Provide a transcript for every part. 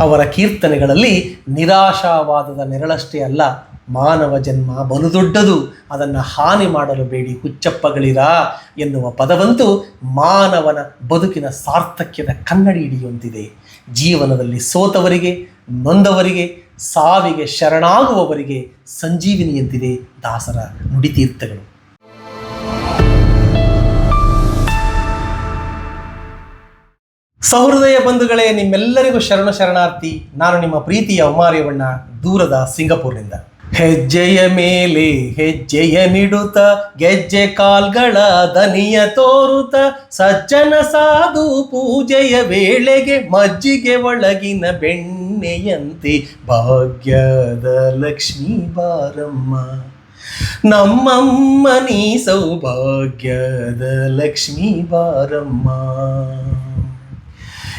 ಅವರ ಕೀರ್ತನೆಗಳಲ್ಲಿ ನಿರಾಶಾವಾದದ ನೆರಳಷ್ಟೇ ಅಲ್ಲ, ಮಾನವ ಜನ್ಮ ಬಲು ದೊಡ್ಡದು. ಅದನ್ನು ಹಾನಿ ಮಾಡಲು ಬೇಡಿ, ಹುಚ್ಚಪ್ಪಗಳಿರಾ ಎನ್ನುವ ಪದವಂತೂ ಮಾನವನ ಬದುಕಿನ ಸಾರ್ಥಕ್ಯದ ಕನ್ನಡಿ ಹಿಡಿಯುವಂತಿದೆ ಜೀವನದಲ್ಲಿ ಸೋತವರಿಗೆ, ನೊಂದವರಿಗೆ, ಸಾವಿಗೆ ಶರಣಾಗುವವರಿಗೆ ಸಂಜೀವಿನಿಯಂತಿದೆ ದಾಸರ ನುಡಿತೀರ್ಥಗಳು ಸಹೃದಯ ಬಂಧುಗಳೇ, ನಿಮ್ಮೆಲ್ಲರಿಗೂ ಶರಣ ಶರಣಾರ್ಥಿ. ನಾನು ನಿಮ್ಮ ಪ್ರೀತಿಯ ಉಮಾರ್ಯವಣ್ಣ, ದೂರದ ಸಿಂಗಪುರ್ನಿಂದ. ಹೆಜ್ಜೆಯ ಮೇಲೆ ಹೆಜ್ಜೆಯ ನಿಡುತ್ತ, ಗೆಜ್ಜೆ ಕಾಲ್ಗಳ ದನಿಯ ತೋರುತ ಸಜ್ಜನ ಸಾಧು ಪೂಜೆಯ ವೇಳೆಗೆ ಮಜ್ಜಿಗೆ ಒಳಗಿನ ಬೆಣ್ಣೆಯಂತೆ ಭಾಗ್ಯದ ಲಕ್ಷ್ಮೀ ಬಾರಮ್ಮ. ನಮ್ಮಮ್ಮ ನೀ ಸೌಭಾಗ್ಯದ ಲಕ್ಷ್ಮೀ ಬಾರಮ್ಮ.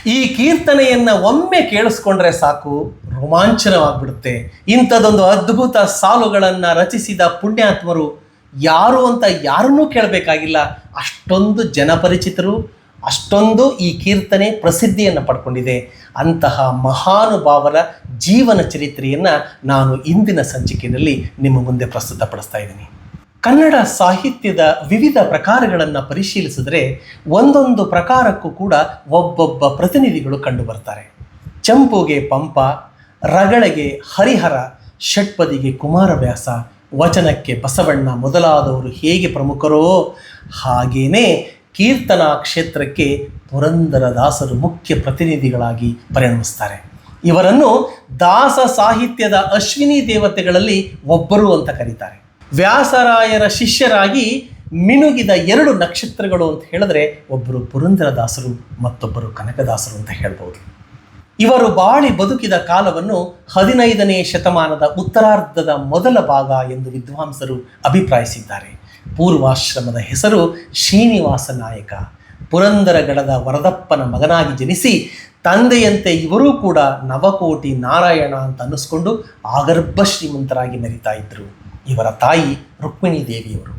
ಈ ಕೀರ್ತನೆಯನ್ನ ಒಮ್ಮೆ ಕೇಳಿಸ್ಕೊಂಡ್ರೆ ಸಾಕು, ರೋಮಾಂಚನವಾಗ್ಬಿಡುತ್ತೆ. ಇಂಥದ್ದೊಂದು ಅದ್ಭುತ ಸಾಲುಗಳನ್ನು ರಚಿಸಿದ ಪುಣ್ಯಾತ್ಮರು ಯಾರು ಅಂತ ಯಾರನ್ನೂ ಕೇಳಬೇಕಾಗಿಲ್ಲ. ಅಷ್ಟೊಂದು ಜನಪರಿಚಿತರು, ಅಷ್ಟೊಂದು ಈ ಕೀರ್ತನೆ ಪ್ರಸಿದ್ಧಿಯನ್ನು ಪಡ್ಕೊಂಡಿದೆ. ಅಂತಹ ಮಹಾನುಭಾವರ ಜೀವನ ಚರಿತ್ರೆಯನ್ನು ನಾನು ಇಂದಿನ ಸಂಚಿಕೆಯಲ್ಲಿ ನಿಮ್ಮ ಮುಂದೆ ಪ್ರಸ್ತುತಪಡಿಸ್ತಾ ಇದ್ದೀನಿ. ಕನ್ನಡ ಸಾಹಿತ್ಯದ ವಿವಿಧ ಪ್ರಕಾರಗಳನ್ನು ಪರಿಶೀಲಿಸಿದ್ರೆ ಒಂದೊಂದು ಪ್ರಕಾರಕ್ಕೂ ಕೂಡ ಒಬ್ಬೊಬ್ಬ ಪ್ರತಿನಿಧಿಗಳು ಕಂಡುಬರ್ತಾರೆ. ಚಂಪುಗೆ ಪಂಪ, ರಗಳಿಗೆ ಹರಿಹರ, ಷಟ್ಪದಿಗೆ ಕುಮಾರವ್ಯಾಸ, ವಚನಕ್ಕೆ ಬಸವಣ್ಣ ಮೊದಲಾದವರು ಹೇಗೆ ಪ್ರಮುಖರೋ? ಹಾಗೇನೇ ಕೀರ್ತನಾ ಕ್ಷೇತ್ರಕ್ಕೆ ಪುರಂದರದಾಸರು ಮುಖ್ಯ ಪ್ರತಿನಿಧಿಗಳಾಗಿ ಪರಿಣಮಿಸ್ತಾರೆ. ಇವರನ್ನು ದಾಸ ಸಾಹಿತ್ಯದ ಅಶ್ವಿನಿ ದೇವತೆಗಳಲ್ಲಿ ಒಬ್ಬರು ಅಂತ ಕರೀತಾರೆ. ವ್ಯಾಸರಾಯರ ಶಿಷ್ಯರಾಗಿ ಮಿನುಗಿದ ಎರಡು ನಕ್ಷತ್ರಗಳು ಅಂತ ಹೇಳಿದ್ರೆ ಒಬ್ಬರು ಪುರಂದರದಾಸರು, ಮತ್ತೊಬ್ಬರು ಕನಕದಾಸರು ಅಂತ ಹೇಳ್ಬೋದು. ಇವರು ಬಾಳಿ ಬದುಕಿದ ಕಾಲವನ್ನು ಹದಿನೈದನೇ ಶತಮಾನದ ಉತ್ತರಾರ್ಧದ ಮೊದಲ ಭಾಗ ಎಂದು ವಿದ್ವಾಂಸರು ಅಭಿಪ್ರಾಯಿಸಿದ್ದಾರೆ. ಪೂರ್ವಾಶ್ರಮದ ಹೆಸರು ಶ್ರೀನಿವಾಸ ನಾಯಕ. ಪುರಂದರಗಡದ ವರದಪ್ಪನ ಮಗನಾಗಿ ಜನಿಸಿ ತಂದೆಯಂತೆ ಇವರೂ ಕೂಡ ನವಕೋಟಿ ನಾರಾಯಣ ಅಂತ ಅನ್ನಿಸ್ಕೊಂಡು ಆಗರ್ಭ ಶ್ರೀಮಂತರಾಗಿ ಮೆರಿತಾ ಇದ್ದರು ಇವರ ತಾಯಿ ರುಕ್ಮಿಣಿ ದೇವಿಯವರು.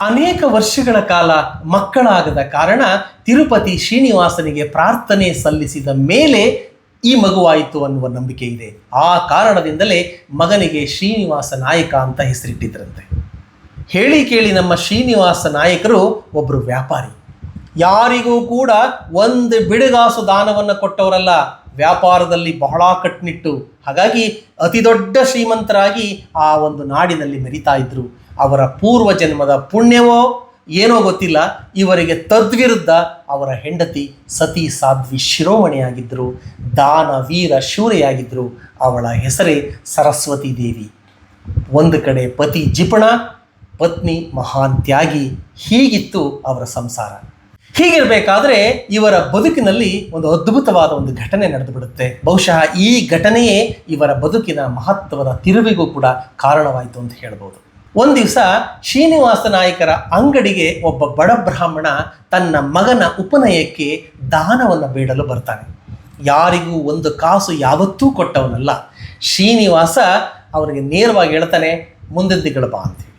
ಅನೇಕ ವರ್ಷಗಳ ಕಾಲ ಮಕ್ಕಳಾಗದ ಕಾರಣ ತಿರುಪತಿ ಶ್ರೀನಿವಾಸನಿಗೆ ಪ್ರಾರ್ಥನೆ ಸಲ್ಲಿಸಿದ ಮೇಲೆ ಈ ಮಗುವಾಯಿತು ಅನ್ನುವ ನಂಬಿಕೆ ಇದೆ. ಆ ಕಾರಣದಿಂದಲೇ ಮಗನಿಗೆ ಶ್ರೀನಿವಾಸ ನಾಯಕ ಅಂತ ಹೆಸರಿಟ್ಟಿದ್ರಂತೆ. ಹೇಳಿ ಕೇಳಿ ನಮ್ಮ ಶ್ರೀನಿವಾಸ ನಾಯಕರು ಒಬ್ಬರು ವ್ಯಾಪಾರಿ. ಯಾರಿಗೂ ಕೂಡ ಒಂದು ಬಿಡುಗಾಸು ದಾನವನ್ನು ಕೊಟ್ಟವರಲ್ಲ. ವ್ಯಾಪಾರದಲ್ಲಿ ಬಹಳ ಕಟ್ಟುನಿಟ್ಟು ಹಾಗಾಗಿ ಅತಿ ದೊಡ್ಡ ಶ್ರೀಮಂತರಾಗಿ ಆ ಒಂದು ನಾಡಿನಲ್ಲಿ ಮೆರಿತಾ ಇದ್ರು. ಅವರ ಪೂರ್ವ ಜನ್ಮದ ಪುಣ್ಯವೋ ಏನೋ ಗೊತ್ತಿಲ್ಲ, ಇವರಿಗೆ ತದ್ವಿರುದ್ಧ ಅವರ ಹೆಂಡತಿ ಸತಿ ಸಾಧ್ವಿ ಶಿರೋಮಣಿಯಾಗಿದ್ದರು ದಾನ ವೀರ ಶೂರೆಯಾಗಿದ್ದರು ಅವಳ ಹೆಸರೇ ಸರಸ್ವತಿ ದೇವಿ. ಒಂದು ಕಡೆ ಪತಿ ಜಿಪಣ, ಪತ್ನಿ ಮಹಾನ್ ತ್ಯಾಗಿ, ಹೀಗಿತ್ತು ಅವರ ಸಂಸಾರ. ಹೀಗಿರಬೇಕಾದ್ರೆ ಇವರ ಬದುಕಿನಲ್ಲಿ ಒಂದು ಅದ್ಭುತವಾದ ಒಂದು ಘಟನೆ ನಡೆದು ಬಿಡುತ್ತೆ ಬಹುಶಃ ಈ ಘಟನೆಯೇ ಇವರ ಬದುಕಿನ ಮಹತ್ವದ ತಿರುವಿಗೂ ಕೂಡ ಕಾರಣವಾಯಿತು ಅಂತ ಹೇಳ್ಬೋದು. ಒಂದು ದಿವಸ ಶ್ರೀನಿವಾಸ ನಾಯಕರ ಅಂಗಡಿಗೆ ಒಬ್ಬ ಬಡ ಬ್ರಾಹ್ಮಣ ತನ್ನ ಮಗನ ಉಪನಯಕ್ಕೆ ದಾನವನ್ನು ಬೇಡಲು ಬರ್ತಾನೆ. ಯಾರಿಗೂ ಒಂದು ಕಾಸು ಯಾವತ್ತೂ ಕೊಟ್ಟವನಲ್ಲ. ಶ್ರೀನಿವಾಸ ಅವನಿಗೆ ನೇರವಾಗಿ ಹೇಳ್ತಾನೆ, ಮುಂದಿನ ತಿಂಗಳು ಬಾ ಅಂತೇಳಿ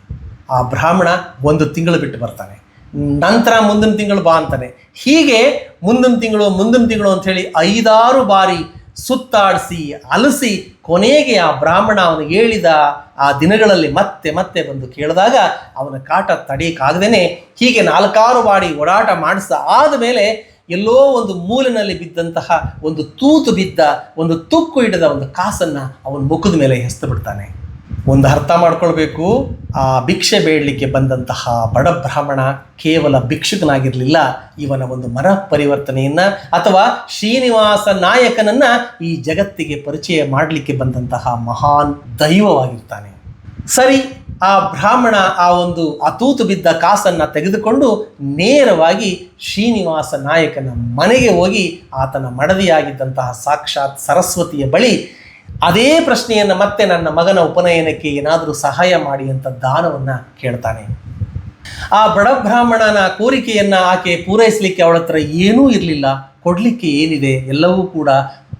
ಆ ಬ್ರಾಹ್ಮಣ ಒಂದು ತಿಂಗಳು ಬಿಟ್ಟು ಬರ್ತಾನೆ. ನಂತರ ಮುಂದಿನ ತಿಂಗಳು ಬಾ ಅಂತಾನೆ. ಹೀಗೆ ಮುಂದಿನ ತಿಂಗಳು ಮುಂದಿನ ತಿಂಗಳು ಅಂಥೇಳಿ ಐದಾರು ಬಾರಿ ಸುತ್ತಾಡಿಸಿ, ಅಲಸಿ ಕೊನೆಗೆ ಆ ಬ್ರಾಹ್ಮಣ ಅವನು ಹೇಳಿದ ಆ ದಿನಗಳಲ್ಲಿ ಮತ್ತೆ ಮತ್ತೆ ಬಂದು ಕೇಳಿದಾಗ ಅವನ ಕಾಟ ತಡೆಯಕ್ಕಾಗದೇನೆ ಹೀಗೆ ನಾಲ್ಕಾರು ಬಾರಿ ಓಡಾಟ ಮಾಡಿಸ ಆದಮೇಲೆ ಎಲ್ಲೋ ಒಂದು ಮೂಲಿನಲ್ಲಿ ಬಿದ್ದಂತಹ ಒಂದು ತೂತು ಬಿದ್ದ ಒಂದು ತುಕ್ಕು ಹಿಡಿದ ಒಂದು ಕಾಸನ್ನು ಅವನ ಮುಖದ ಮೇಲೆ ಹೆಸ್ತು ಬಿಡ್ತಾನೆ. ಒಂದು ಅರ್ಥ ಮಾಡ್ಕೊಳ್ಬೇಕು. ಆ ಭಿಕ್ಷೆ ಬೇಡಲಿಕ್ಕೆ ಬಂದಂತಹ ಬಡ ಬ್ರಾಹ್ಮಣ ಕೇವಲ ಭಿಕ್ಷುಕನಾಗಿರಲಿಲ್ಲ. ಇವನ ಒಂದು ಮನ ಪರಿವರ್ತನೆಯನ್ನ ಅಥವಾ ಶ್ರೀನಿವಾಸ ನಾಯಕನನ್ನ ಈ ಜಗತ್ತಿಗೆ ಪರಿಚಯ ಮಾಡಲಿಕ್ಕೆ ಬಂದಂತಹ ಮಹಾನ್ ದೈವವಾಗಿರ್ತಾನೆ. ಸರಿ, ಆ ಬ್ರಾಹ್ಮಣ ಆ ಒಂದು ಅತೂತು ಬಿದ್ದ ಕಾಸನ್ನು ತೆಗೆದುಕೊಂಡು ನೇರವಾಗಿ ಶ್ರೀನಿವಾಸ ನಾಯಕನ ಮನೆಗೆ ಹೋಗಿ ಆತನ ಮಡದಿಯಾಗಿದ್ದಂತಹ ಸಾಕ್ಷಾತ್ ಸರಸ್ವತಿಯ ಬಳಿ ಅದೇ ಪ್ರಶ್ನೆಯನ್ನು ಮತ್ತೆ ನನ್ನ ಮಗನ ಉಪನಯನಕ್ಕೆ ಏನಾದರೂ ಸಹಾಯ ಮಾಡಿ ಅಂತ ದಾನವನ್ನು ಕೇಳ್ತಾನೆ. ಆ ಬಡ ಬ್ರಾಹ್ಮಣನ ಕೋರಿಕೆಯನ್ನು ಆಕೆ ಪೂರೈಸಲಿಕ್ಕೆ ಅವಳ ಹತ್ರ ಏನೂ ಇರಲಿಲ್ಲ. ಕೊಡಲಿಕ್ಕೆ ಏನಿದೆ? ಎಲ್ಲವೂ ಕೂಡ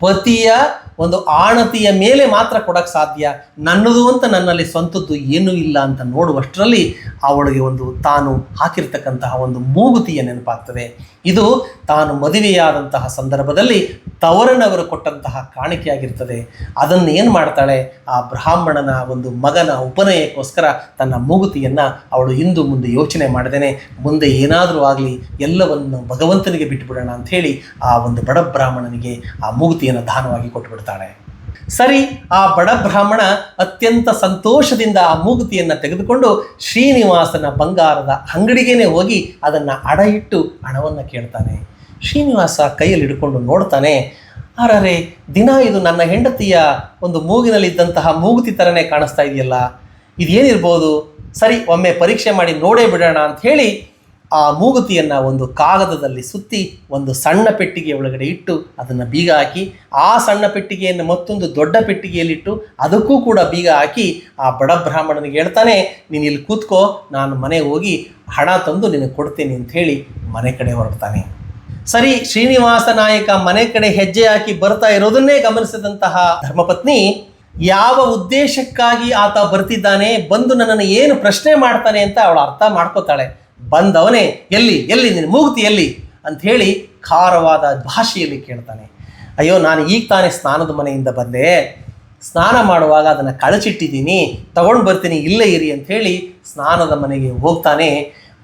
ಪತಿಯ ಒಂದು ಆಣತಿಯ ಮೇಲೆ ಮಾತ್ರ ಕೊಡಕ್ಕೆ ಸಾಧ್ಯ? ನನ್ನದು ಅಂತ ನನ್ನಲ್ಲಿ ಸ್ವಂತದ್ದು ಏನೂ ಇಲ್ಲ ಅಂತ ನೋಡುವಷ್ಟರಲ್ಲಿ ಅವಳಿಗೆ ಒಂದು ತಾನು ಹಾಕಿರ್ತಕ್ಕಂತಹ ಒಂದು ಮೂಗುತಿಯ ನೆನಪಾಗ್ತದೆ. ಇದು ತಾನು ಮದುವೆಯಾದಂತಹ ಸಂದರ್ಭದಲ್ಲಿ ತವರನವರು ಕೊಟ್ಟಂತಹ ಕಾಣಿಕೆಯಾಗಿರ್ತದೆ. ಅದನ್ನು ಏನು ಮಾಡ್ತಾಳೆ? ಆ ಬ್ರಾಹ್ಮಣನ ಒಂದು ಮಗನ ಉಪನಯಕ್ಕೋಸ್ಕರ ತನ್ನ ಮೂಗುತಿಯನ್ನು ಅವಳು ಇಂದು ಮುಂದೆ ಯೋಚನೆ ಮಾಡದೇನೆ. ಮುಂದೆ ಏನಾದರೂ ಆಗಲಿ, ಎಲ್ಲವನ್ನು ಭಗವಂತನಿಗೆ ಬಿಟ್ಟುಬಿಡೋಣ ಹೇಳಿ ಆ ಒಂದು ಬಡ ಬ್ರಾಹ್ಮಣನಿಗೆ ಆ ಮೂಗುತಿಯನ್ನು ದಾನವಾಗಿ ಕೊಟ್ಟುಬಿಡ್ತಾಳೆ ಸರಿ, ಆ ಬಡ ಬ್ರಾಹ್ಮಣ ಅತ್ಯಂತ ಸಂತೋಷದಿಂದ ಆ ಮೂಗುತಿಯನ್ನು ತೆಗೆದುಕೊಂಡು ಶ್ರೀನಿವಾಸನ ಬಂಗಾರದ ಅಂಗಡಿಗೇನೆ ಹೋಗಿ ಅದನ್ನು ಅಡ ಇಟ್ಟು ಹಣವನ್ನು ಕೇಳ್ತಾನೆ. ಶ್ರೀನಿವಾಸ ಕೈಯಲ್ಲಿ ಹಿಡ್ಕೊಂಡು ನೋಡ್ತಾನೆ, ಅರರೆ, ದಿನ ಇದು ನನ್ನ ಹೆಂಡತಿಯ ಒಂದು ಮೂಗಿನಲ್ಲಿದ್ದಂತಹ ಮೂಗುತಿ ಥರನೇ ಕಾಣಿಸ್ತಾ ಇದೆಯಲ್ಲ. ಇದೇನಿರ್ಬೋದು? ಸರಿ, ಒಮ್ಮೆ ಪರೀಕ್ಷೆ ಮಾಡಿ ನೋಡೇ ಬಿಡೋಣ ಅಂತ ಹೇಳಿ ಆ ಮೂಗುತಿಯನ್ನು ಒಂದು ಕಾಗದದಲ್ಲಿ ಸುತ್ತಿ ಒಂದು ಸಣ್ಣ ಪೆಟ್ಟಿಗೆ ಒಳಗಡೆ ಇಟ್ಟು ಅದನ್ನು ಬೀಗ ಹಾಕಿ, ಆ ಸಣ್ಣ ಪೆಟ್ಟಿಗೆಯನ್ನು ಮತ್ತೊಂದು ದೊಡ್ಡ ಪೆಟ್ಟಿಗೆಯಲ್ಲಿಟ್ಟು ಅದಕ್ಕೂ ಕೂಡ ಬೀಗ ಹಾಕಿ ಆ ಬಡ ಬ್ರಾಹ್ಮಣನಿಗೆ ಹೇಳ್ತಾನೆ, ನೀನು ಇಲ್ಲಿ ಕೂತ್ಕೋ, ನಾನು ಮನೆಗೆ ಹೋಗಿ ಹಣ ತಂದು ನಿನಗೆ ಕೊಡ್ತೀನಿ ಅಂತ ಹೇಳಿ ಮನೆ ಕಡೆ ಹೊರಡ್ತಾನೆ. ಸರಿ, ಶ್ರೀನಿವಾಸ ನಾಯಕ ಮನೆ ಕಡೆ ಹೆಜ್ಜೆ ಹಾಕಿ ಬರ್ತಾ ಇರೋದನ್ನೇ ಗಮನಿಸಿದಂತಹ ಧರ್ಮಪತ್ನಿ, ಯಾವ ಉದ್ದೇಶಕ್ಕಾಗಿ ಆತ ಬರ್ತಿದ್ದಾನೆ, ಬಂದು ನನ್ನನ್ನು ಏನು ಪ್ರಶ್ನೆ ಮಾಡ್ತಾನೆ ಅಂತ ಅವಳು ಅರ್ಥ ಮಾಡ್ಕೋತಾಳೆ. ಬಂದವನೇ ಎಲ್ಲಿ ಎಲ್ಲಿ ನಿನ್ನ ಮೂಗುತಿ ಎಲ್ಲಿ ಅಂತ ಖಾರವಾದ ಭಾಷೆಯಲ್ಲಿ ಕೇಳ್ತಾನೆ. ಅಯ್ಯೋ, ನಾನು ಈಗ ತಾನೇ ಸ್ನಾನದ ಮನೆಯಿಂದ ಬಂದೆ. ಸ್ನಾನ ಮಾಡುವಾಗ ಅದನ್ನು ಕಳಚಿಟ್ಟಿದ್ದೀನಿ. ತಗೊಂಡು ಬರ್ತೀನಿ, ಇಲ್ಲೇ ಇರಿ ಅಂಥೇಳಿ ಸ್ನಾನದ ಮನೆಗೆ ಹೋಗ್ತಾನೆ.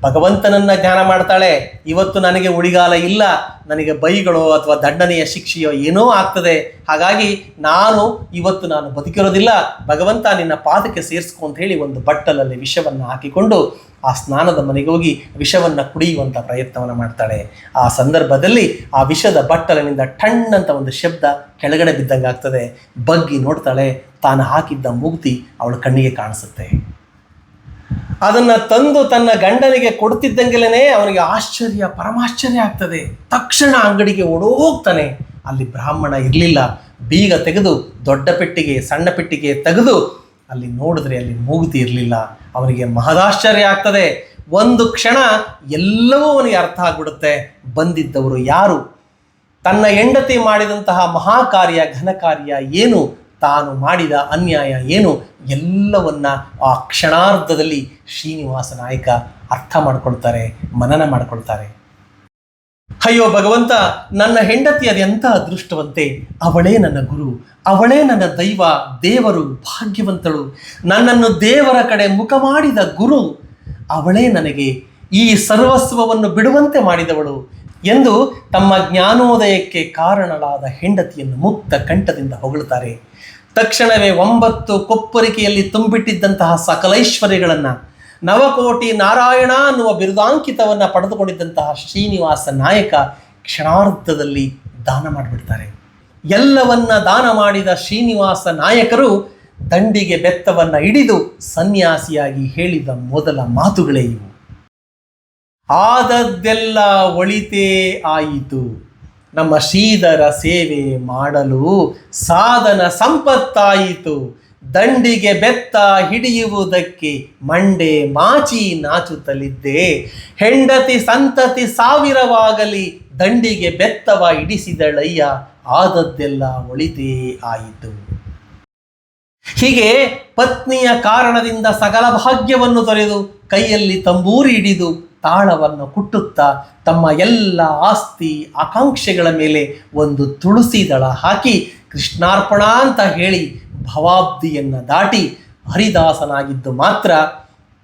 ಭಗವಂತನನ್ನ ಧ್ಯಾನ ಮಾಡ್ತಾಳೆ. ಇವತ್ತು ನನಗೆ ಉಳಿಗಾಲ ಇಲ್ಲ. ನನಗೆ ಬೈಗಳೋ ಅಥವಾ ದಂಡನೆಯ ಶಿಕ್ಷೆಯೋ ಏನೋ ಆಗ್ತದೆ. ಹಾಗಾಗಿ ನಾನು ಇವತ್ತು ನಾನು ಬದುಕಿರೋದಿಲ್ಲ. ಭಗವಂತ ನಿನ್ನ ಪಾದಕ್ಕೆ ಸೇರಿಸ್ಕೊ ಅಂತ ಹೇಳಿ ಒಂದು ಬಟ್ಟಲಲ್ಲಿ ವಿಷವನ್ನು ಹಾಕಿಕೊಂಡು ಆ ಸ್ನಾನದ ಮನೆಗೆ ಹೋಗಿ ವಿಷವನ್ನು ಕುಡಿಯುವಂಥ ಪ್ರಯತ್ನವನ್ನು ಮಾಡ್ತಾಳೆ. ಆ ಸಂದರ್ಭದಲ್ಲಿ ಆ ವಿಷದ ಬಟ್ಟಲಿನಿಂದ ಠಣ್ಣಂತ ಒಂದು ಶಬ್ದ ಕೆಳಗಡೆ ಬಿದ್ದಂಗೆ ಆಗ್ತದೆ ಬಗ್ಗಿ ನೋಡ್ತಾಳೆ. ತಾನು ಹಾಕಿದ್ದ ಮೂಗುತಿ ಅವಳ ಕಣ್ಣಿಗೆ ಕಾಣಿಸುತ್ತೆ. ಅದನ್ನ ತಂದು ತನ್ನ ಗಂಡನಿಗೆ ಕೊಡ್ತಿದ್ದಂಗೆಲೇ ಅವನಿಗೆ ಆಶ್ಚರ್ಯ, ಪರಮಾಶ್ಚರ್ಯ ಆಗ್ತದೆ. ತಕ್ಷಣ ಅಂಗಡಿಗೆ ಓಡೋಗ್ತಾನೆ. ಅಲ್ಲಿ ಬ್ರಾಹ್ಮಣ ಇರಲಿಲ್ಲ. ಬೀಗ ತೆಗೆದು, ದೊಡ್ಡ ಪೆಟ್ಟಿಗೆ, ಸಣ್ಣ ಪೆಟ್ಟಿಗೆ ತೆಗೆದು ಅಲ್ಲಿ ನೋಡಿದ್ರೆ ಅಲ್ಲಿ ಮೂಗುತಿ ಇರಲಿಲ್ಲ. ಅವನಿಗೆ ಮಹದಾಶ್ಚರ್ಯ ಆಗ್ತದೆ. ಒಂದು ಕ್ಷಣ ಎಲ್ಲವೂ ಅವನಿಗೆ ಅರ್ಥ ಆಗ್ಬಿಡುತ್ತೆ. ಬಂದಿದ್ದವರು ಯಾರು? ತನ್ನ ಹೆಂಡತಿ ಮಾಡಿದಂತಹ ಮಹಾಕಾರ್ಯ, ಘನಕಾರ್ಯ ಏನು? ತಾನು ಮಾಡಿದ ಅನ್ಯಾಯ ಏನು ಎಲ್ಲವನ್ನ ಆ ಕ್ಷಣಾರ್ಧದಲ್ಲಿ ಶ್ರೀನಿವಾಸ ನಾಯಕ ಅರ್ಥ ಮಾಡ್ಕೊಳ್ತಾರೆ, ಮನನ ಮಾಡ್ಕೊಳ್ತಾರೆ. ಅಯ್ಯೋ ಭಗವಂತ, ನನ್ನ ಹೆಂಡತಿ ಅದೆಂಥ ಅದೃಷ್ಟವಂತೆ? ಅವಳೇ ನನ್ನ ಗುರು, ಅವಳೇ ನನ್ನ ದೈವ, ದೇವರು, ಭಾಗ್ಯವಂತಳು. ನನ್ನನ್ನು ದೇವರ ಕಡೆ ಮುಖ ಮಾಡಿದ ಗುರು, ಅವಳೇ ನನಗೆ ಈ ಸರ್ವಸ್ವವನ್ನು ಬಿಡುವಂತೆ ಮಾಡಿದವಳು. ಎಂದು ತಮ್ಮ ಜ್ಞಾನೋದಯಕ್ಕೆ ಕಾರಣಳಾದ ಹೆಂಡತಿಯನ್ನು ಮುಕ್ತ ಕಂಠದಿಂದ ಹೊಗಳುತ್ತಾರೆ. ತಕ್ಷಣವೇ ಒಂಬತ್ತು ಕೊಪ್ಪರಿಕೆಯಲ್ಲಿ ತುಂಬಿಟ್ಟಿದ್ದಂತಹ ಸಕಲೈಶ್ವರ್ಯಗಳನ್ನು ನವಕೋಟಿ ನಾರಾಯಣ ಅನ್ನುವ ಬಿರುದಾಂಕಿತವನ್ನು ಪಡೆದುಕೊಂಡಿದ್ದಂತಹ ಶ್ರೀನಿವಾಸ ನಾಯಕ ಕ್ಷಣಾರ್ಧದಲ್ಲಿ ದಾನ ಮಾಡಿಬಿಡ್ತಾರೆ. ಎಲ್ಲವನ್ನ ದಾನ ಮಾಡಿದ ಶ್ರೀನಿವಾಸ ನಾಯಕರು ದಂಡಿಗೆ ಬೆತ್ತವನ್ನ ಹಿಡಿದು ಸನ್ಯಾಸಿಯಾಗಿ ಹೇಳಿದ ಮೊದಲ ಮಾತುಗಳೇ ಇವು. ಆದದ್ದೆಲ್ಲ ಒಳಿತೇ ಆಯಿತು. ನಮ್ಮ ಶ್ರೀಧರ ಸೇವೆ ಮಾಡಲು ಸಾಧನ ಸಂಪತ್ತಾಯಿತು. ದಂಡಿಗೆ ಬೆತ್ತ ಹಿಡಿಯುವುದಕ್ಕೆ ಮಂಡೆ ಮಾಚಿ ನಾಚುತ್ತಲಿದ್ದೆ. ಹೆಂಡತಿ ಸಂತತಿ ಸಾವಿರವಾಗಲಿ ದಂಡಿಗೆ ಬೆತ್ತವ ಹಿಡಿಸಿದಳಯ್ಯ, ಆದದ್ದೆಲ್ಲ ಒಳಿತೇ ಆಯಿತು. ಹೀಗೆ ಪತ್ನಿಯ ಕಾರಣದಿಂದ ಸಕಲ ಭಾಗ್ಯವನ್ನು ತೊರೆದು ಕೈಯಲ್ಲಿ ತಂಬೂರಿ ಹಿಡಿದು ತಾಳವನ್ನು ಕುಟ್ಟುತ್ತಾ ತಮ್ಮ ಎಲ್ಲ ಆಸ್ತಿ ಆಕಾಂಕ್ಷೆಗಳ ಮೇಲೆ ಒಂದು ತುಳಸಿ ದಳ ಹಾಕಿ ಕೃಷ್ಣಾರ್ಪಣ ಅಂತ ಹೇಳಿ ಭವಾಬ್ದಿಯನ್ನು ದಾಟಿ ಹರಿದಾಸನಾಗಿದ್ದು ಮಾತ್ರ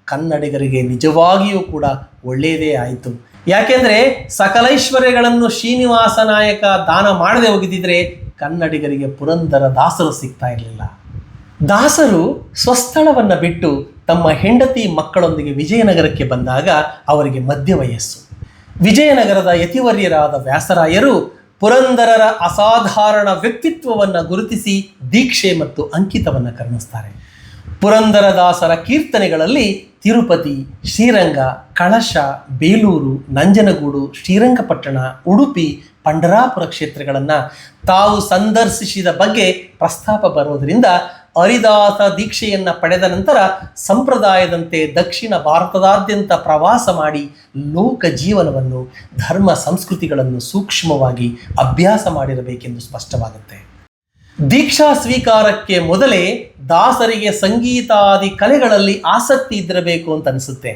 ಕನ್ನಡಿಗರಿಗೆ ನಿಜವಾಗಿಯೂ ಕೂಡ ಒಳ್ಳೆಯದೇ ಆಯಿತು. ಯಾಕೆಂದರೆ ಸಕಲೈಶ್ವರ್ಯಗಳನ್ನು ಶ್ರೀನಿವಾಸ ನಾಯಕ ದಾನ ಮಾಡದೆ ಹೋಗಿದ್ದಿದ್ರೆ ಕನ್ನಡಿಗರಿಗೆ ಪುರಂದರ ದಾಸರು ಸಿಗ್ತಾ ಇರಲಿಲ್ಲ. ದಾಸರು ಸ್ವಸ್ಥಳವನ್ನು ಬಿಟ್ಟು ತಮ್ಮ ಹೆಂಡತಿ ಮಕ್ಕಳೊಂದಿಗೆ ವಿಜಯನಗರಕ್ಕೆ ಬಂದಾಗ ಅವರಿಗೆ ಮಧ್ಯ ವಯಸ್ಸು. ವಿಜಯನಗರದ ಯತಿವರ್ಯರಾದ ವ್ಯಾಸರಾಯರು ಪುರಂದರರ ಅಸಾಧಾರಣ ವ್ಯಕ್ತಿತ್ವವನ್ನು ಗುರುತಿಸಿ ದೀಕ್ಷೆ ಮತ್ತು ಅಂಕಿತವನ್ನು ಕರುಣಿಸ್ತಾರೆ. ಪುರಂದರದಾಸರ ಕೀರ್ತನೆಗಳಲ್ಲಿ ತಿರುಪತಿ, ಶ್ರೀರಂಗ, ಕಳಶ, ಬೇಲೂರು, ನಂಜನಗೂಡು, ಶ್ರೀರಂಗಪಟ್ಟಣ, ಉಡುಪಿ, ಪಂಡರಾಪುರ ಕ್ಷೇತ್ರಗಳನ್ನು ತಾವು ಸಂದರ್ಶಿಸಿದ ಬಗ್ಗೆ ಪ್ರಸ್ತಾಪ ಬರೋದರಿಂದ ಹರಿದಾಸ ದೀಕ್ಷೆಯನ್ನು ಪಡೆದ ನಂತರ ಸಂಪ್ರದಾಯದಂತೆ ದಕ್ಷಿಣ ಭಾರತದಾದ್ಯಂತ ಪ್ರವಾಸ ಮಾಡಿ ಲೋಕ ಜೀವನವನ್ನು, ಧರ್ಮ ಸಂಸ್ಕೃತಿಗಳನ್ನು ಸೂಕ್ಷ್ಮವಾಗಿ ಅಭ್ಯಾಸ ಮಾಡಿರಬೇಕೆಂದು ಸ್ಪಷ್ಟವಾಗುತ್ತೆ. ದೀಕ್ಷಾ ಸ್ವೀಕಾರಕ್ಕೆ ಮೊದಲೇ ದಾಸರಿಗೆ ಸಂಗೀತಾದಿ ಕಲೆಗಳಲ್ಲಿ ಆಸಕ್ತಿ ಇದ್ದಿರಬೇಕು ಅಂತ ಅನಿಸುತ್ತೆ.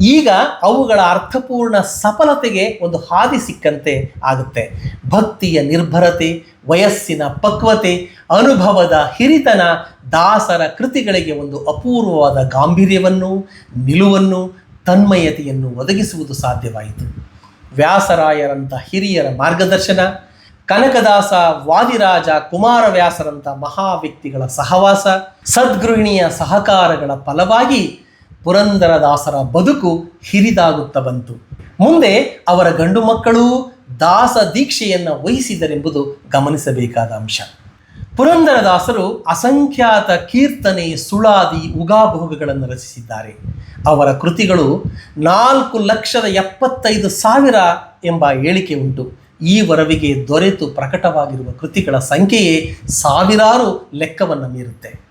ಈಗ ಅವುಗಳ ಅರ್ಥಪೂರ್ಣ ಸಫಲತೆಗೆ ಒಂದು ಹಾದಿ ಸಿಕ್ಕಂತೆ ಆಗುತ್ತೆ. ಭಕ್ತಿಯ ನಿರ್ಭರತೆ, ವಯಸ್ಸಿನ ಪಕ್ವತೆ, ಅನುಭವದ ಹಿರಿತನ, ದಾಸರ ಕೃತಿಗಳಿಗೆ ಒಂದು ಅಪೂರ್ವವಾದ ಗಾಂಭೀರ್ಯವನ್ನು, ನಿಲುವನ್ನು, ತನ್ಮಯತೆಯನ್ನು ಒದಗಿಸುವುದು ಸಾಧ್ಯವಾಯಿತು. ವ್ಯಾಸರಾಯರಂಥ ಹಿರಿಯರ ಮಾರ್ಗದರ್ಶನ, ಕನಕದಾಸ ವಾದಿರಾಜ ಕುಮಾರವ್ಯಾಸರಂಥ ಮಹಾ ವ್ಯಕ್ತಿಗಳ ಸಹವಾಸ, ಸದ್ಗೃಹಿಣಿಯ ಸಹಕಾರಗಳ ಫಲವಾಗಿ ಪುರಂದರದಾಸರ ಬದುಕು ಹಿರಿದಾಗುತ್ತಾ ಬಂತು. ಮುಂದೆ ಅವರ ಗಂಡು ಮಕ್ಕಳೂ ದಾಸ ದೀಕ್ಷೆಯನ್ನು ವಹಿಸಿದರೆಂಬುದು ಗಮನಿಸಬೇಕಾದ ಅಂಶ. ಪುರಂದರದಾಸರು ಅಸಂಖ್ಯಾತ ಕೀರ್ತನೆ, ಸುಳಾದಿ, ಉಗಾಭೋಗಗಳನ್ನು ರಚಿಸಿದ್ದಾರೆ. ಅವರ ಕೃತಿಗಳು ನಾಲ್ಕು ಲಕ್ಷದ ಎಪ್ಪತ್ತೈದು ಸಾವಿರ ಎಂಬ ಹೇಳಿಕೆ ಉಂಟು. ಈ ವರವಿಗೆ ದೊರೆತು ಪ್ರಕಟವಾಗಿರುವ ಕೃತಿಗಳ ಸಂಖ್ಯೆಯೇ ಸಾವಿರಾರು ಲೆಕ್ಕವನ್ನು ಮೀರುತ್ತೆ.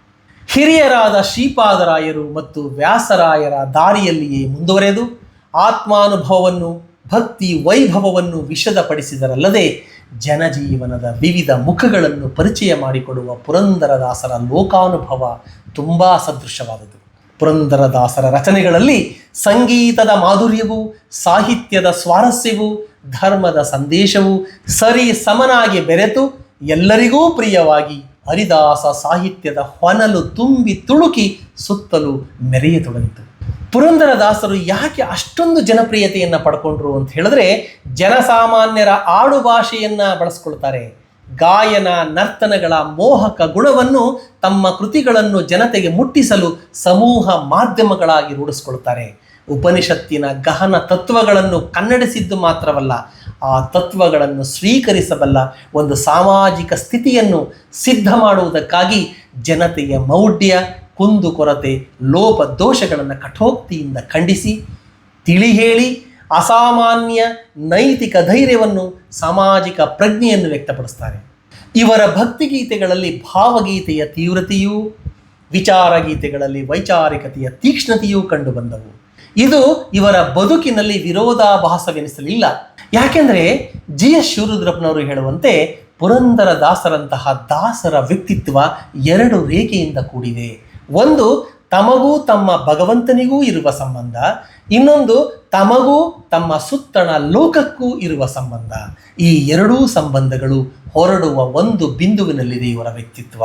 ಹಿರಿಯರಾದ ಶ್ರೀಪಾದರಾಯರು ಮತ್ತು ವ್ಯಾಸರಾಯರ ದಾರಿಯಲ್ಲಿಯೇ ಮುಂದುವರೆದು ಆತ್ಮಾನುಭವವನ್ನು, ಭಕ್ತಿ ವೈಭವವನ್ನು ವಿಷದಪಡಿಸಿದರಲ್ಲದೆ ಜನಜೀವನದ ವಿವಿಧ ಮುಖಗಳನ್ನು ಪರಿಚಯ ಮಾಡಿಕೊಡುವ ಪುರಂದರದಾಸರ ಲೋಕಾನುಭವ ತುಂಬ ಸದೃಶವಾದದ್ದು. ಪುರಂದರದಾಸರ ರಚನೆಗಳಲ್ಲಿ ಸಂಗೀತದ ಮಾಧುರ್ಯವು, ಸಾಹಿತ್ಯದ ಸ್ವಾರಸ್ಯವು, ಧರ್ಮದ ಸಂದೇಶವು ಸರಿ ಸಮನಾಗಿ ಬೆರೆತು ಎಲ್ಲರಿಗೂ ಪ್ರಿಯವಾಗಿ ಹರಿದಾಸ ಸಾಹಿತ್ಯದ ಹೊನಲು ತುಂಬಿ ತುಳುಕಿ ಸುತ್ತಲೂ ಮೆರೆಯತೊಡಗಿತು. ಪುರಂದರದಾಸರು ಯಾಕೆ ಅಷ್ಟೊಂದು ಜನಪ್ರಿಯತೆಯನ್ನು ಪಡ್ಕೊಂಡ್ರು ಅಂತ ಹೇಳಿದ್ರೆ ಜನಸಾಮಾನ್ಯರ ಆಡು ಭಾಷೆಯನ್ನ ಬಳಸ್ಕೊಳ್ತಾರೆ. ಗಾಯನ, ನರ್ತನಗಳ ಮೋಹಕ ಗುಣವನ್ನು ತಮ್ಮ ಕೃತಿಗಳನ್ನು ಜನತೆಗೆ ಮುಟ್ಟಿಸಲು ಸಮೂಹ ಮಾಧ್ಯಮಗಳಾಗಿ ರೂಢಿಸ್ಕೊಳ್ತಾರೆ. ಉಪನಿಷತ್ತಿನ ಗಹನ ತತ್ವಗಳನ್ನು ಕನ್ನಡಿಸಿದ್ದು ಮಾತ್ರವಲ್ಲ ಆ ತತ್ವಗಳನ್ನು ಸ್ವೀಕರಿಸಬಲ್ಲ ಒಂದು ಸಾಮಾಜಿಕ ಸ್ಥಿತಿಯನ್ನು ಸಿದ್ಧ ಮಾಡುವುದಕ್ಕಾಗಿ ಜನತೆಯ ಮೌಢ್ಯ ಕುಂದುಕೊರತೆ ಲೋಪ ದೋಷಗಳನ್ನು ಕಠೋಕ್ತಿಯಿಂದ ಖಂಡಿಸಿ ತಿಳಿ ಹೇಳಿ ಅಸಾಮಾನ್ಯ ನೈತಿಕ ಧೈರ್ಯವನ್ನು ಸಾಮಾಜಿಕ ಪ್ರಜ್ಞೆಯನ್ನು ವ್ಯಕ್ತಪಡಿಸ್ತಾರೆ. ಇವರ ಭಕ್ತಿಗೀತೆಗಳಲ್ಲಿ ಭಾವಗೀತೆಯ ತೀವ್ರತೆಯೂ, ವಿಚಾರಗೀತೆಗಳಲ್ಲಿ ವೈಚಾರಿಕತೆಯ ತೀಕ್ಷ್ಣತೆಯೂ ಕಂಡುಬಂದವು. ಇದು ಇವರ ಬದುಕಿನಲ್ಲಿ ವಿರೋಧಾಭಾಸವೆನಿಸಲಿಲ್ಲ. ಯಾಕೆಂದರೆ ಜಿ ಎಸ್ ಶಿವರುದ್ರಪ್ಪನವರು ಹೇಳುವಂತೆ ಪುರಂದರ ದಾಸರಂತಹ ದಾಸರ ವ್ಯಕ್ತಿತ್ವ ಎರಡು ರೇಖೆಯಿಂದ ಕೂಡಿದೆ. ಒಂದು, ತಮಗೂ ತಮ್ಮ ಭಗವಂತನಿಗೂ ಇರುವ ಸಂಬಂಧ. ಇನ್ನೊಂದು, ತಮಗೂ ತಮ್ಮ ಸುತ್ತಣ ಲೋಕಕ್ಕೂ ಇರುವ ಸಂಬಂಧ. ಈ ಎರಡೂ ಸಂಬಂಧಗಳು ಹೊರಡುವ ಒಂದು ಬಿಂದುವಿನಲ್ಲಿದೆ ಇವರ ವ್ಯಕ್ತಿತ್ವ.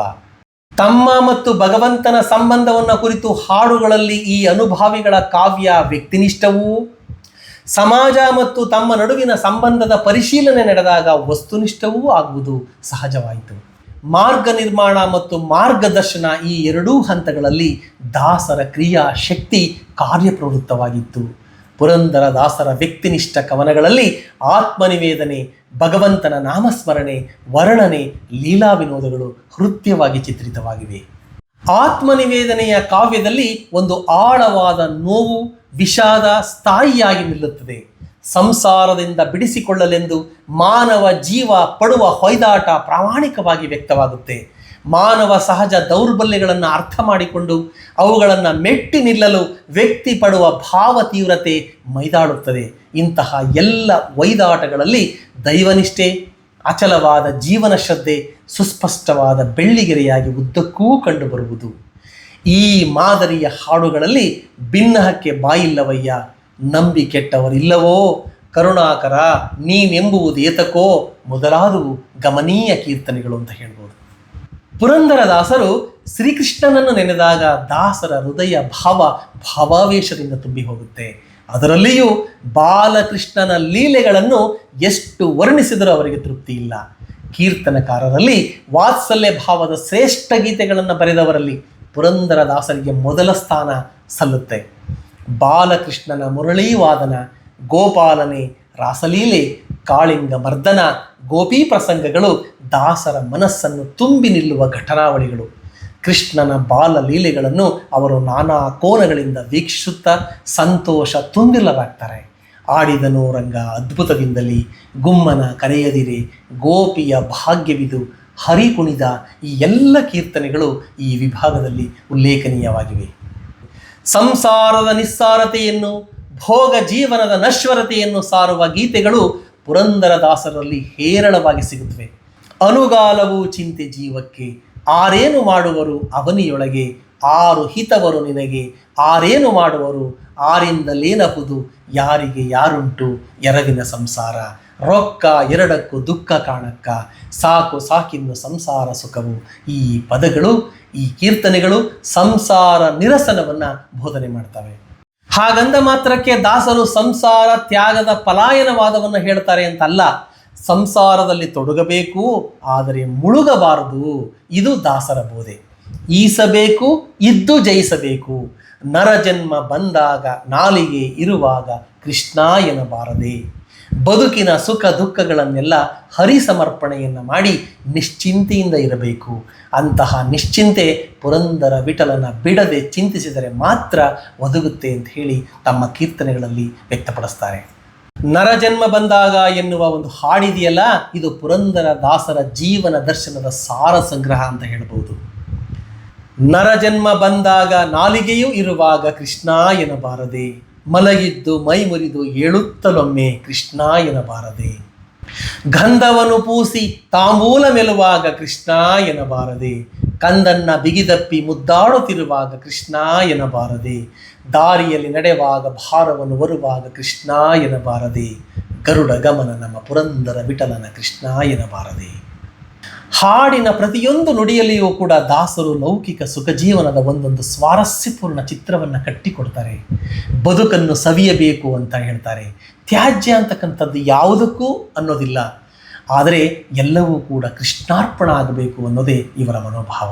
ತಮ್ಮ ಮತ್ತು ಭಗವಂತನ ಸಂಬಂಧವನ್ನು ಕುರಿತು ಹಾಡುಗಳಲ್ಲಿ ಈ ಅನುಭಾವಿಗಳ ಕಾವ್ಯ ವ್ಯಕ್ತಿನಿಷ್ಠವೂ ಸಮಾಜ ಮತ್ತು ತಮ್ಮ ನಡುವಿನ ಸಂಬಂಧದ ಪರಿಶೀಲನೆ ನಡೆದಾಗ ವಸ್ತುನಿಷ್ಠವೂ ಆಗುವುದು ಸಹಜವಾಯಿತು. ಮಾರ್ಗ ನಿರ್ಮಾಣ ಮತ್ತು ಮಾರ್ಗದರ್ಶನ ಈ ಎರಡೂ ಹಂತಗಳಲ್ಲಿ ದಾಸರ ಕ್ರಿಯಾ ಶಕ್ತಿ ಕಾರ್ಯಪ್ರವೃತ್ತವಾಗಿತ್ತು. ಪುರಂದರ ದಾಸರ ವ್ಯಕ್ತಿನಿಷ್ಠ ಕವನಗಳಲ್ಲಿ ಆತ್ಮನಿವೇದನೆ, ಭಗವಂತನ ನಾಮಸ್ಮರಣೆ, ವರ್ಣನೆ ಲೀಲಾ ವಿನೋದಗಳು ಹೃತ್ಯವಾಗಿ ಚಿತ್ರಿತವಾಗಿವೆ. ಆತ್ಮನಿವೇದನೆಯ ಕಾವ್ಯದಲ್ಲಿ ಒಂದು ಆಳವಾದ ನೋವು ವಿಷಾದ ಸ್ಥಾಯಿಯಾಗಿ ನಿಲ್ಲುತ್ತದೆ. ಸಂಸಾರದಿಂದ ಬಿಡಿಸಿಕೊಳ್ಳಲೆಂದು ಮಾನವ ಜೀವ ಪಡುವ ಹೊಯ್ದಾಟ ಪ್ರಾಮಾಣಿಕವಾಗಿ ವ್ಯಕ್ತವಾಗುತ್ತೆ. ಮಾನವ ಸಹಜ ದೌರ್ಬಲ್ಯಗಳನ್ನು ಅರ್ಥ ಮಾಡಿಕೊಂಡು ಅವುಗಳನ್ನು ಮೆಟ್ಟಿ ನಿಲ್ಲಲು ವ್ಯಕ್ತಿ ಪಡುವ ಭಾವ ತೀವ್ರತೆ ಮೈದಾಡುತ್ತದೆ ಇಂತಹ ಎಲ್ಲ ವೈದಾಟಗಳಲ್ಲಿ ದೈವನಿಷ್ಠೆ, ಅಚಲವಾದ ಜೀವನ ಶ್ರದ್ಧೆ ಸುಸ್ಪಷ್ಟವಾದ ಬೆಳ್ಳಿಗೆರೆಯಾಗಿ ಉದ್ದಕ್ಕೂ ಕಂಡುಬರುವುದು. ಈ ಮಾದರಿಯ ಹಾಡುಗಳಲ್ಲಿ ಭಿನ್ನಹಕ್ಕೆ ಬಾಯಿಲ್ಲವಯ್ಯ, ನಂಬಿ ಕೆಟ್ಟವರಿಲ್ಲವೋ? ಕರುಣಾಕರ, ನೀನೆಂಬುವುದು ಏತಕೋ? ಮೊದಲಾದವು ಗಮನೀಯ ಕೀರ್ತನೆಗಳು ಅಂತ ಹೇಳ್ಬೋದು. ಪುರಂದರದಾಸರು ಶ್ರೀಕೃಷ್ಣನನ್ನು ನೆನೆದಾಗ ದಾಸರ ಹೃದಯ ಭಾವ ಭಾವಾವೇಶದಿಂದ ತುಂಬಿ ಹೋಗುತ್ತೆ. ಅದರಲ್ಲಿಯೂ ಬಾಲಕೃಷ್ಣನ ಲೀಲೆಗಳನ್ನು ಎಷ್ಟು ವರ್ಣಿಸಿದರೂ ಅವರಿಗೆ ತೃಪ್ತಿ ಇಲ್ಲ ಕೀರ್ತನಕಾರರಲ್ಲಿ ವಾತ್ಸಲ್ಯ ಭಾವದ ಶ್ರೇಷ್ಠ ಗೀತೆಗಳನ್ನು ಬರೆದವರಲ್ಲಿ ಪುರಂದರದಾಸರಿಗೆ ಮೊದಲ ಸ್ಥಾನ ಸಲ್ಲುತ್ತೆ. ಬಾಲಕೃಷ್ಣನ ಮುರಳೀವಾದನ, ಗೋಪಾಲನೆ ರಾಸಲೀಲೆ ಕಾಳಿಂಗ ಮರ್ದನ ಗೋಪಿ ಪ್ರಸಂಗಗಳು ದಾಸರ ಮನಸ್ಸನ್ನು ತುಂಬಿ ನಿಲ್ಲುವ ಘಟನಾವಳಿಗಳು. ಕೃಷ್ಣನ ಬಾಲಲೀಲೆಗಳನ್ನು ಅವರು ನಾನಾ ಕೋನಗಳಿಂದ ವೀಕ್ಷಿಸುತ್ತಾ ಸಂತೋಷ ತುಂಬಿಲ್ಲವಾಗ್ತಾರೆ. ಆಡಿದನೋ ರಂಗ ಅದ್ಭುತದಿಂದಲಿ. ಗುಮ್ಮನ ಕರೆಯದಿರೆ, ಗೋಪಿಯ ಭಾಗ್ಯವಿದು ಹರಿ ಕುಣಿದ ಈ ಎಲ್ಲ ಕೀರ್ತನೆಗಳು ಈ ವಿಭಾಗದಲ್ಲಿ ಉಲ್ಲೇಖನೀಯವಾಗಿವೆ. ಸಂಸಾರದ ನಿಸ್ಸಾರತೆಯನ್ನು, ಭೋಗ ಜೀವನದ ನಶ್ವರತೆಯನ್ನು ಸಾರುವ ಗೀತೆಗಳು ಪುರಂದರದಾಸರಲ್ಲಿ ಹೇರಳವಾಗಿ ಸಿಗುತ್ತವೆ. ಅನುಗಾಲವು ಚಿಂತೆ ಜೀವಕ್ಕೆ, ಆರೇನು ಮಾಡುವರು ಅವನಿಯೊಳಗೆ ಆರು ಹಿತವರು ನಿನಗೆ, ಆರೇನು ಮಾಡುವರು? ಆರಿಂದಲೇನಹುದು ಯಾರಿಗೆ ಯಾರುಂಟು? ಎರವಿನ ಸಂಸಾರ. ರೊಕ್ಕ ಎರಡಕ್ಕೂ ದುಃಖ ಕಾಣಕ್ಕ. ಸಾಕು ಸಾಕಿನ್ನು ಸಂಸಾರ ಸುಖವು. ಈ ಪದಗಳು, ಈ ಕೀರ್ತನೆಗಳು ಸಂಸಾರ ನಿರಸನವನ್ನು ಬೋಧನೆ ಮಾಡ್ತವೆ. ಹಾಗಂದ ಮಾತ್ರಕ್ಕೆ ದಾಸರು ಸಂಸಾರ ತ್ಯಾಗದ ಪಲಾಯನವಾದವನ್ನು ಹೇಳ್ತಾರೆ ಅಂತಲ್ಲ. ಸಂಸಾರದಲ್ಲಿ ತೊಡಗಬೇಕು, ಆದರೆ ಮುಳುಗಬಾರದು. ಇದು ದಾಸರ ಬೋಧೆ. ಈಸಬೇಕು, ಇದ್ದು ಜಯಿಸಬೇಕು. ನರಜನ್ಮ ಬಂದಾಗ, ನಾಲಿಗೆ ಇರುವಾಗ ಕೃಷ್ಣ ಎನ್ನಬಾರದೆ. ಬದುಕಿನ ಸುಖ ದುಃಖಗಳನ್ನೆಲ್ಲ ಹರಿಸಮರ್ಪಣೆಯನ್ನು ಮಾಡಿ ನಿಶ್ಚಿಂತೆಯಿಂದ ಇರಬೇಕು. ಅಂತಹ ನಿಶ್ಚಿಂತೆ ಪುರಂದರ ವಿಠಲನ ಬಿಡದೆ ಚಿಂತಿಸಿದರೆ ಮಾತ್ರ ಒದಗುತ್ತೆ ಅಂತ ಹೇಳಿ ತಮ್ಮ ಕೀರ್ತನೆಗಳಲ್ಲಿ ವ್ಯಕ್ತಪಡಿಸ್ತಾರೆ. ನರಜನ್ಮ ಬಂದಾಗ ಎನ್ನುವ ಒಂದು ಹಾಡಿದೆಯಲ್ಲ, ಇದು ಪುರಂದರ ದಾಸರ ಜೀವನ ದರ್ಶನದ ಸಾರ ಸಂಗ್ರಹ ಅಂತ ಹೇಳ್ಬೋದು. ನರಜನ್ಮ ಬಂದಾಗ ನಾಲಿಗೆಯೂ ಇರುವಾಗ ಕೃಷ್ಣ ಎನ್ನಬಾರದೆ. ಮಲಗಿದ್ದು ಮೈ ಮುರಿದು ಏಳುತ್ತಲೊಮ್ಮೆ ಕೃಷ್ಣ ಎನ್ನಬಾರದೆ. ಗಂಧವನ್ನು ಪೂಸಿ ತಾಂಬೂಲ ಮೆಲುವಾಗ ಕೃಷ್ಣ ಎನ್ನಬಾರದೆ. ಕಂದನ್ನ ಬಿಗಿದಪ್ಪಿ ಮುದ್ದಾಡುತ್ತಿರುವಾಗ ಕೃಷ್ಣ ಎನ್ನಬಾರದೆ. ದಾರಿಯಲ್ಲಿ ನಡೆವಾಗ ಭಾರವನ್ನು ಬರುವಾಗ ಕೃಷ್ಣ ಎನ್ನಬಾರದೆ. ಗರುಡ ಗಮನ ನಮ್ಮ ಪುರಂದರ ವಿಠಲನ ಕೃಷ್ಣ ಎನ್ನಬಾರದೆ. ಹಾಡಿನ ಪ್ರತಿಯೊಂದು ನುಡಿಯಲ್ಲಿಯೂ ಕೂಡ ದಾಸರು ಲೌಕಿಕ ಸುಖ ಜೀವನದ ಒಂದೊಂದು ಸ್ವಾರಸ್ಯಪೂರ್ಣ ಚಿತ್ರವನ್ನು ಕಟ್ಟಿಕೊಡ್ತಾರೆ. ಬದುಕನ್ನು ಸವಿಯಬೇಕು ಅಂತ ಹೇಳ್ತಾರೆ. ತ್ಯಾಜ್ಯ ಅಂತಕ್ಕಂಥದ್ದು ಯಾವುದಕ್ಕೂ ಅನ್ನೋದಿಲ್ಲ. ಆದರೆ ಎಲ್ಲವೂ ಕೂಡ ಕೃಷ್ಣಾರ್ಪಣ ಆಗಬೇಕು ಅನ್ನೋದೇ ಇವರ ಮನೋಭಾವ.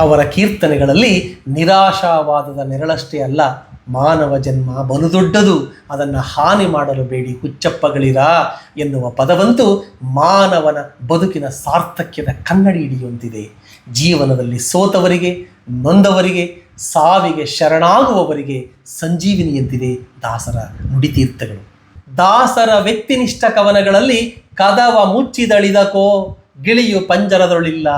ಅವರ ಕೀರ್ತನೆಗಳಲ್ಲಿ ನಿರಾಶಾವಾದದ ನೆರಳಷ್ಟೇ ಅಲ್ಲ ಮಾನವ ಜನ್ಮ ಬಲು ದೊಡ್ಡದು ಅದನ್ನು ಹಾನಿ ಮಾಡಲು ಬೇಡಿ, ಹುಚ್ಚಪ್ಪಗಳಿರಾ ಎನ್ನುವ ಪದವಂತೂ ಮಾನವನ ಬದುಕಿನ ಸಾರ್ಥಕ್ಯದ ಕನ್ನಡಿ ಹಿಡಿಯುವಂತಿದೆ ಜೀವನದಲ್ಲಿ ಸೋತವರಿಗೆ, ನೊಂದವರಿಗೆ, ಸಾವಿಗೆ ಶರಣಾಗುವವರಿಗೆ ಸಂಜೀವಿನಿಯಂತಿದೆ ದಾಸರ ನುಡಿತೀರ್ಥಗಳು. ದಾಸರ ವ್ಯಕ್ತಿನಿಷ್ಠ ಕವನಗಳಲ್ಲಿ ಕದವ ಮುಚ್ಚಿದಳಿದಕೋ, ಗಿಳಿಯು ಪಂಜರದೊಳಿಲ್ಲ,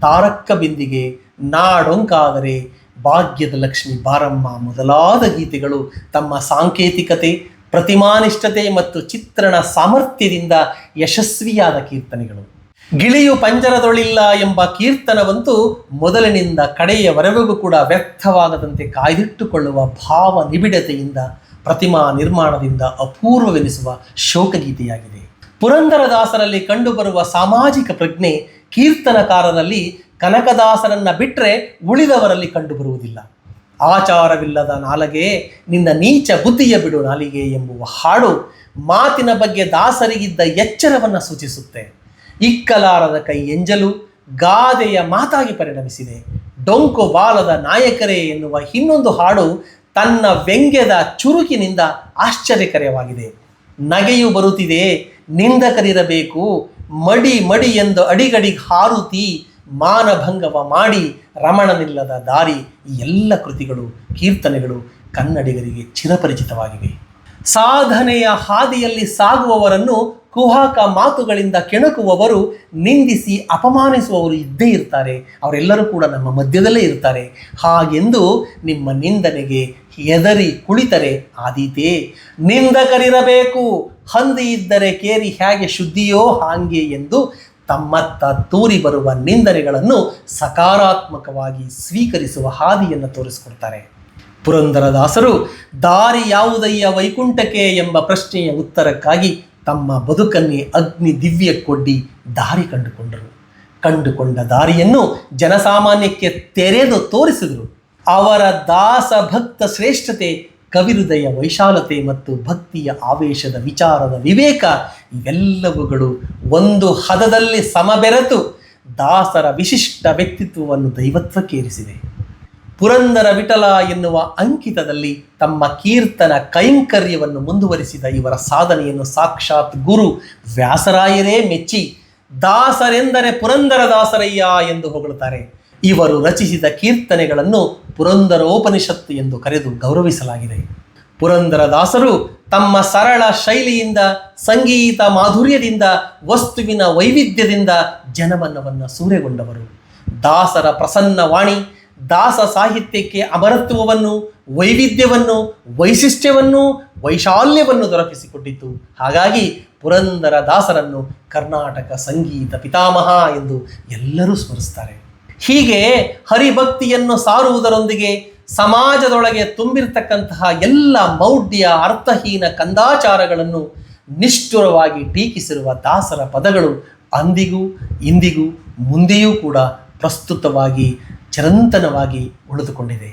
ತಾರಕ್ಕ ಬಿಂದಿಗೆ ನಾಡೊಂಕಾದರೆ ಭಾಗ್ಯದ ಲಕ್ಷ್ಮಿ ಬಾರಮ್ಮ ಮೊದಲಾದ ಗೀತೆಗಳು ತಮ್ಮ ಸಾಂಕೇತಿಕತೆ, ಪ್ರತಿಮಾನಿಷ್ಠತೆ ಮತ್ತು ಚಿತ್ರಣ ಸಾಮರ್ಥ್ಯದಿಂದ ಯಶಸ್ವಿಯಾದ ಕೀರ್ತನೆಗಳು. ಗಿಳಿಯು ಪಂಜರದೊಳಿಲ್ಲ ಎಂಬ ಕೀರ್ತನವಂತೂ ಮೊದಲಿನಿಂದ ಕಡೆಯವರೆಗೂ ಕೂಡ ವ್ಯರ್ಥವಾಗದಂತೆ ಕಾಯ್ದಿಟ್ಟುಕೊಳ್ಳುವ ಭಾವ ನಿಬಿಡತೆಯಿಂದ, ಪ್ರತಿಮಾ ನಿರ್ಮಾಣದಿಂದ ಅಪೂರ್ವವೆನಿಸುವ ಶೋಕಗೀತೆಯಾಗಿದೆ. ಪುರಂದರದಾಸರಲ್ಲಿ ಕಂಡುಬರುವ ಸಾಮಾಜಿಕ ಪ್ರಜ್ಞೆ ಕೀರ್ತನಕಾರರಲ್ಲಿ ಕನಕದಾಸರನ್ನ ಬಿಟ್ಟರೆ ಉಳಿದವರಲ್ಲಿ ಕಂಡುಬರುವುದಿಲ್ಲ. ಆಚಾರವಿಲ್ಲದ ನಾಲಗೆ ನಿನ್ನ ನೀಚ ಬುದ್ಧಿಯ ಬಿಡು ನಾಲಿಗೆ ಎಂಬುವ ಹಾಡು ಮಾತಿನ ಬಗ್ಗೆ ದಾಸರಿಗಿದ್ದ ಎಚ್ಚರವನ್ನು ಸೂಚಿಸುತ್ತೆ. ಇಕ್ಕಲಾರದ ಕೈ ಎಂಜಲು ಗಾದೆಯ ಮಾತಾಗಿ ಪರಿಣಮಿಸಿದೆ. ಡೊಂಕು ಬಾಲದ ನಾಯಕರೇ ಎನ್ನುವ ಇನ್ನೊಂದು ಹಾಡು ತನ್ನ ವ್ಯಂಗ್ಯದ ಚುರುಕಿನಿಂದ ಆಶ್ಚರ್ಯಕರವಾಗಿದೆ. ನಗೆಯು ಬರುತ್ತಿದೆ, ನಿಂದಕರಿರಬೇಕು, ಮಡಿ ಮಡಿ ಎಂದು ಅಡಿಗಡಿಗೆ ಹಾರುತಿ ಮಾನಭಂಗವ ಮಾಡಿ ರಮಣನಿಲ್ಲದ ದಾರಿ ಈ ಎಲ್ಲ ಕೃತಿಗಳು, ಕೀರ್ತನೆಗಳು ಕನ್ನಡಿಗರಿಗೆ ಚಿರಪರಿಚಿತವಾಗಿವೆ. ಸಾಧನೆಯ ಹಾದಿಯಲ್ಲಿ ಸಾಗುವವರನ್ನು ಕುಹಾಕ ಮಾತುಗಳಿಂದ ಕೆಣಕುವವರು, ನಿಂದಿಸಿ ಅಪಮಾನಿಸುವವರು ಇದ್ದೇ ಇರ್ತಾರೆ. ಅವರೆಲ್ಲರೂ ಕೂಡ ನಮ್ಮ ಮಧ್ಯದಲ್ಲೇ ಇರ್ತಾರೆ. ಹಾಗೆಂದು ನಿಮ್ಮ ನಿಂದನೆಗೆ ಹೆದರಿ ಕುಳಿತರೆ ಆದೀತೆ. ನಿಂದಕರಿರಬೇಕು, ಹಂದಿ ಇದ್ದರೆ ಕೇರಿ ಹೇಗೆ ಶುದ್ಧಿಯೋ ಹಾಗೆ ಎಂದು ತಮ್ಮತ್ತ ತೂರಿ ಬರುವ ನಿಂದನೆಗಳನ್ನು ಸಕಾರಾತ್ಮಕವಾಗಿ ಸ್ವೀಕರಿಸುವ ಹಾದಿಯನ್ನು ತೋರಿಸಿಕೊಡ್ತಾರೆ. ಪುರಂದರದಾಸರು, ದಾರಿ ಯಾವುದಯ್ಯ ವೈಕುಂಠಕ್ಕೆ? ಎಂಬ ಪ್ರಶ್ನೆಯ ಉತ್ತರಕ್ಕಾಗಿ ತಮ್ಮ ಬದುಕನ್ನೇ ಅಗ್ನಿ ದಿವ್ಯಕ್ಕೊಡ್ಡಿ ದಾರಿ ಕಂಡುಕೊಂಡರು. ಕಂಡುಕೊಂಡ ದಾರಿಯನ್ನು ಜನಸಾಮಾನ್ಯಕ್ಕೆ ತೆರೆದು ತೋರಿಸಿದರು. ಅವರ ದಾಸ ಭಕ್ತ ಶ್ರೇಷ್ಠತೆ ಕವಿಹೃದಯ ವೈಶಾಲತೆ ಮತ್ತು ಭಕ್ತಿಯ ಆವೇಶದ ವಿಚಾರದ ವಿವೇಕ ಇವೆಲ್ಲವುಗಳು ಒಂದು ಹದದಲ್ಲಿ ಸಮಬೆರೆತು ದಾಸರ ವಿಶಿಷ್ಟ ವ್ಯಕ್ತಿತ್ವವನ್ನು ದೈವತ್ವಕ್ಕೇರಿಸಿದೆ ಪುರಂದರ ವಿಠಲ ಎನ್ನುವ ಅಂಕಿತದಲ್ಲಿ ತಮ್ಮ ಕೀರ್ತನ ಕೈಂಕರ್ಯವನ್ನು ಮುಂದುವರಿಸಿದ ಇವರ ಸಾಧನೆಯನ್ನು ಸಾಕ್ಷಾತ್ ಗುರು ವ್ಯಾಸರಾಯರೇ ಮೆಚ್ಚಿ ದಾಸರೆಂದರೆ ಪುರಂದರ ದಾಸರಯ್ಯ ಎಂದು ಹೊಗಳುತ್ತಾರೆ. ಇವರು ರಚಿಸಿದ ಕೀರ್ತನೆಗಳನ್ನು ಪುರಂದರೋಪನಿಷತ್ತು ಎಂದು ಕರೆದು ಗೌರವಿಸಲಾಗಿದೆ. ಪುರಂದರದಾಸರು ತಮ್ಮ ಸರಳ ಶೈಲಿಯಿಂದ, ಸಂಗೀತ ಮಾಧುರ್ಯದಿಂದ, ವಸ್ತುವಿನ ವೈವಿಧ್ಯದಿಂದ ಜನಮನವನ್ನು ಸೂರೆಗೊಂಡವರು. ದಾಸರ ಪ್ರಸನ್ನ ವಾಣಿ, ದಾಸ ಸಾಹಿತ್ಯಕ್ಕೆ ಅಮರತ್ವವನ್ನು, ವೈವಿಧ್ಯವನ್ನು, ವೈಶಿಷ್ಟ್ಯವನ್ನು, ವೈಶಾಲ್ಯವನ್ನು ದೊರಕಿಸಿಕೊಟ್ಟಿತು. ಹಾಗಾಗಿ ಪುರಂದರ ದಾಸರನ್ನು ಕರ್ನಾಟಕ ಸಂಗೀತ ಪಿತಾಮಹ ಎಂದು ಎಲ್ಲರೂ ಸ್ಮರಿಸ್ತಾರೆ. ಹೀಗೆ ಹರಿಭಕ್ತಿಯನ್ನು ಸಾರುವುದರೊಂದಿಗೆ ಸಮಾಜದೊಳಗೆ ತುಂಬಿರ್ತಕ್ಕಂತಹ ಎಲ್ಲ ಮೌಢ್ಯ ಅರ್ಥಹೀನ ಕಂದಾಚಾರಗಳನ್ನು ನಿಷ್ಠುರವಾಗಿ ಟೀಕಿಸಿರುವ ದಾಸರ ಪದಗಳು ಅಂದಿಗೂ ಇಂದಿಗೂ ಮುಂದೆಯೂ ಕೂಡ ಪ್ರಸ್ತುತವಾಗಿ ಚಿರಂತನವಾಗಿ ಉಳಿದುಕೊಂಡಿದೆ.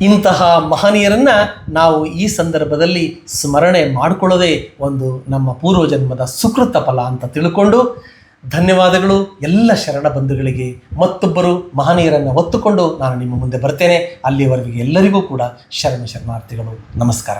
ಇಂತಹ ಮಹನೀಯರನ್ನ ನಾವು ಈ ಸಂದರ್ಭದಲ್ಲಿ ಸ್ಮರಣೆ ಮಾಡಿಕೊಳ್ಳೋದೇ ಒಂದು ನಮ್ಮ ಪೂರ್ವಜನ್ಮದ ಸುಕೃತ ಫಲ ಅಂತ ತಿಳ್ಕೊಂಡು ಧನ್ಯವಾದಗಳು. ಎಲ್ಲ ಶರಣ ಬಂಧುಗಳಿಗೆ ಮತ್ತೊಬ್ಬರು ಮಹನೀಯರನ್ನು ಹೊತ್ತುಕೊಂಡು ನಾನು ನಿಮ್ಮ ಮುಂದೆ ಬರ್ತೇನೆ. ಅಲ್ಲಿಯವರೆಗೆ ಎಲ್ಲರಿಗೂ ಕೂಡ ಶರಣ ಶರಣಾರ್ಥಿಗಳು, ನಮಸ್ಕಾರ.